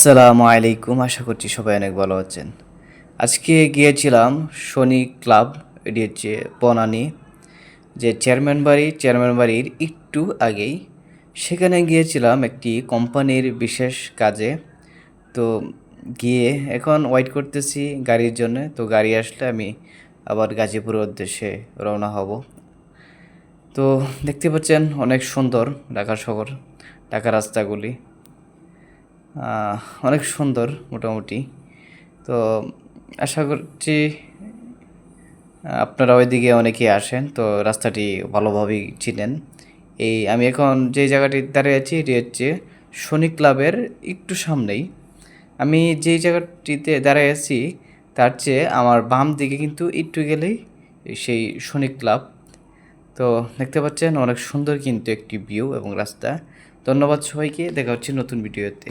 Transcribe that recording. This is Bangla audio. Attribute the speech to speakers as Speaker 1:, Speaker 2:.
Speaker 1: আসসালামু আলাইকুম, আশা করছি সবাই অনেক ভালো আছেন। আজকে গিয়েছিলাম শনি ক্লাব, এটি হচ্ছে বনানি, যে চেয়ারম্যান বাড়ি, চেয়ারম্যান বাড়ির একটু আগেই। সেখানে গিয়েছিলাম একটি কোম্পানির বিশেষ কাজে। তো গিয়ে এখন ওয়েট করতেছি গাড়ির জন্য, তো গাড়ি আসলে আমি আবার গাজীপুরের উদ্দেশ্যে রওনা হব। তো দেখতে পাচ্ছেন অনেক সুন্দর ঢাকা শহর ঢাকা রাস্তাগুলি। অনেক সুন্দর মোটামুটি। তো আশা করছি আপনারা ওইদিকে অনেকেই আসেন, তো রাস্তাটি ভালোভাবেই চিনেন। এই আমি এখন যে জায়গাটি দাঁড়িয়ে আছি, এটি হচ্ছে শনি ক্লাবের একটু সামনেই। আমি যেই জায়গাটিতে দাঁড়িয়ে আছি, তার চেয়ে আমার বাম দিকে কিন্তু একটু গেলেই সেই শনি ক্লাব। তো দেখতে পাচ্ছেন, অনেক সুন্দর কিন্তু একটি ভিউ এবং রাস্তা। ধন্যবাদ সবাইকে, দেখা হচ্ছে নতুন ভিডিওতে।